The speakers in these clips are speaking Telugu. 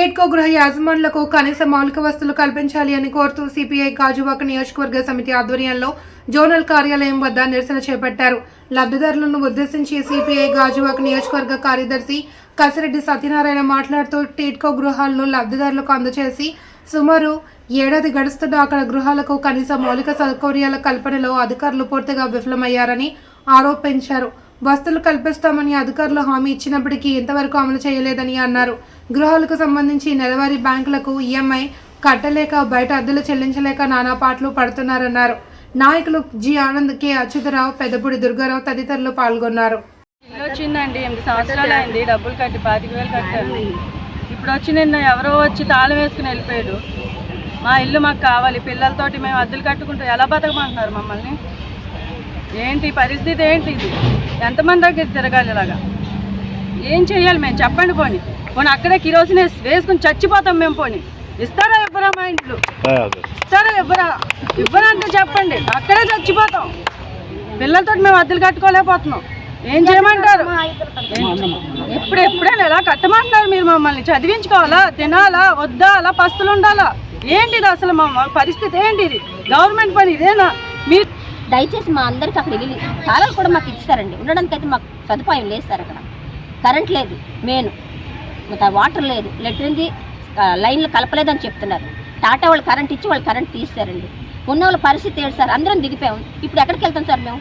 టేట్కో గృహ యాజమానులకు కనీస మౌలిక వస్తువులు కల్పించాలి అని కోరుతూ సిపిఐ గాజువాక నియోజకవర్గ సమితి ఆధ్వర్యంలో జోనల్ కార్యాలయం వద్ద నిరసన చేపట్టారు. లబ్ధిదారులను ఉద్దేశించి సిపిఐ గాజువాక నియోజకవర్గ కార్యదర్శి కసిరెడ్డి సత్యనారాయణ మాట్లాడుతూ టీట్కో గృహాలను లబ్ధిదారులకు అందజేసి సుమారు ఏడాది గడుస్తున్న అక్కడ గృహాలకు కనీస మౌలిక సౌకర్యాల కల్పనలో అధికారులు పూర్తిగా విఫలమయ్యారని ఆరోపించారు. వస్తువులు కల్పిస్తామని అధికారులు హామీ ఇచ్చినప్పటికీ ఇంతవరకు అమలు చేయలేదని అన్నారు. గృహాలకు సంబంధించి నెలవారీ బ్యాంకులకు ఈఎంఐ కట్టలేక బయట అద్దెలు చెల్లించలేక నానా పాటలు పడుతున్నారన్నారు. నాయకులు జి ఆనంద్ కె అచ్యుతరావు పెద్దపూడి దుర్గారావు తదితరులు పాల్గొన్నారు. ఇల్లు వచ్చిందండి ఎనిమిది సంవత్సరాలు అయింది డబ్బులు కట్టి పాతిక వేలు కట్టాను ఇప్పుడు వచ్చి నిన్న ఎవరో వచ్చి తాళం వేసుకుని వెళ్ళిపోయాడు మా ఇల్లు మాకు కావాలి పిల్లలతోటి మేము అద్దెలు కట్టుకుంటూ ఎలా బతకమంటున్నారు మమ్మల్ని? ఏంటి పరిస్థితి ఏంటి ఇది? ఎంతమంది దగ్గర తిరగాలి ఇలాగా? ఏం చేయాలి మేము? చెప్పండి పోనీ. పోనీ అక్కడే కిరోసిన్ వేసుకుని చచ్చిపోతాం మేము పోనీ. ఇస్తారా ఇవ్వరా మా ఇంట్లో ఇస్తారా ఇవ్వరా? ఇవ్వరా అంటే చెప్పండి. అక్కడే చచ్చిపోతాం. పిల్లలతో మేము అద్దెలు కట్టుకోలేకపోతున్నాం. ఏం చేయమంటారు? ఎప్పుడు ఎప్పుడైనా ఎలా కట్టమంటున్నారు మీరు మమ్మల్ని? చదివించుకోవాలా? తినాలా? వద్దా అలా పస్తులు ఉండాలా ఏంటిది అసలు మా పరిస్థితి? ఏంటి ఇది గవర్నమెంట్ పని ఇదేనా? మీరు దయచేసి మా అందరికి అక్కడ వెళ్ళి తాళాలు కూడా మాకు ఇచ్చారండి ఉండడానికి అయితే మాకు సదుపాయం లేదు సార్ అక్కడ. కరెంట్ లేదు మెయిన్. వాటర్ లేదు. లెట్రింది లైన్లు కలపలేదని చెప్తున్నారు. టాటా వాళ్ళు కరెంట్ ఇచ్చి వాళ్ళు కరెంట్ తీస్తారండి ఉన్న వాళ్ళ పరిస్థితి ఏంటి సార్? అందరం దిగిపోయాం. ఇప్పుడు ఎక్కడికి వెళ్తాం సార్ మేము?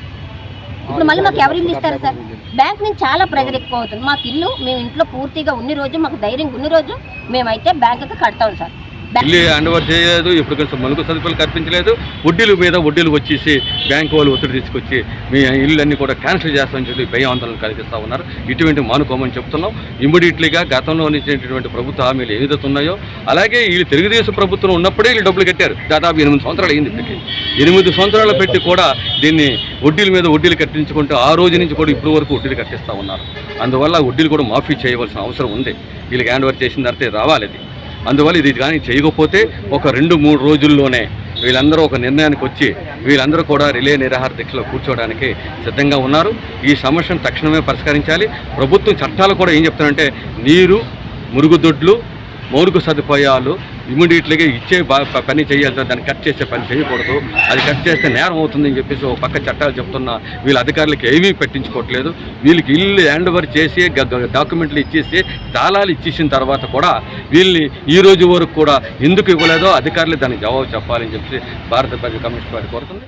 ఇప్పుడు మళ్ళీ మాకు ఎవరు ఇల్లు ఇస్తారు సార్? బ్యాంక్ నుంచి చాలా ప్రెజర్ ఎక్కువ అవుతుంది. మాకు ఇల్లు మేము ఇంట్లో పూర్తిగా ఉన్ని రోజు మాకు ధైర్యం ఉన్ని రోజు మేమైతే బ్యాంకుకి కడతాం సార్. ఇల్లు అండవర్ చేయలేదు ఇప్పుడు కొంచెం మనుకు సదుపాయాలు కల్పించలేదు. వడ్డీల మీద వడ్డీలు వచ్చేసి బ్యాంకు వాళ్ళు ఒత్తిడి తీసుకొచ్చి మీ ఇల్లు కూడా క్యాన్సిల్ చేస్తామని చెప్పి భయాందోళన కలిగిస్తూ ఉన్నారు. ఇటువంటి మానుకోమని చెప్తున్నాం. ఇమ్మీడియట్లీగా గతంలో ఇచ్చినటువంటి ప్రభుత్వ హామీలు ఏదైతే ఉన్నాయో అలాగే వీళ్ళు తెలుగుదేశం ప్రభుత్వం ఉన్నప్పుడే వీళ్ళు డబ్బులు కట్టారు. దాదాపు ఎనిమిది సంవత్సరాలు అయింది ఇప్పటికి. ఎనిమిది సంవత్సరాలు పెట్టి కూడా దీన్ని వడ్డీల మీద వడ్డీలు కట్టించుకుంటూ ఆ రోజు నుంచి కూడా ఇప్పుడు వరకు వడ్డీలు కట్టిస్తూ ఉన్నారు. అందువల్ల వడ్డీలు కూడా మాఫీ చేయవలసిన అవసరం ఉంది. వీళ్ళకి హ్యాండ్ ఓవర్ చేసిన తర్వాత రావాలి అది. అందువల్ల ఇది కానీ చేయకపోతే ఒక రెండు మూడు రోజుల్లోనే వీళ్ళందరూ ఒక నిర్ణయానికి వచ్చి వీళ్ళందరూ కూడా రిలే నిరాహార దీక్షలో కూర్చోవడానికి సిద్ధంగా ఉన్నారు. ఈ సమస్యను తక్షణమే పరిష్కరించాలి. ప్రభుత్వం చట్టాలు కూడా ఏం చెప్తారంటే నీరు మురుగుదొడ్లు మౌలిక సదుపాయాలు ఇమీడియట్లీగా ఇచ్చే పని చేయాలి దాన్ని కట్ చేసే పని చేయకూడదు. అది కట్ చేస్తే నేరం అవుతుందని చెప్పేసి ఒక పక్క చట్టాలు చెప్తున్నా. వీళ్ళ అధికారులకు ఏమీ పెట్టించుకోవట్లేదు. వీళ్ళకి ఇల్లు హ్యాండ్ ఓవర్ చేసి డాక్యుమెంట్లు ఇచ్చేసి తాళాలు ఇచ్చేసిన తర్వాత కూడా వీళ్ళని ఈ రోజు వరకు కూడా ఎందుకు ఇవ్వలేదో అధికారులు దానికి జవాబు చెప్పాలని చెప్పి భారత ప్రజా కమ్యూనిస్ట్ పార్టీ కోరుతుంది.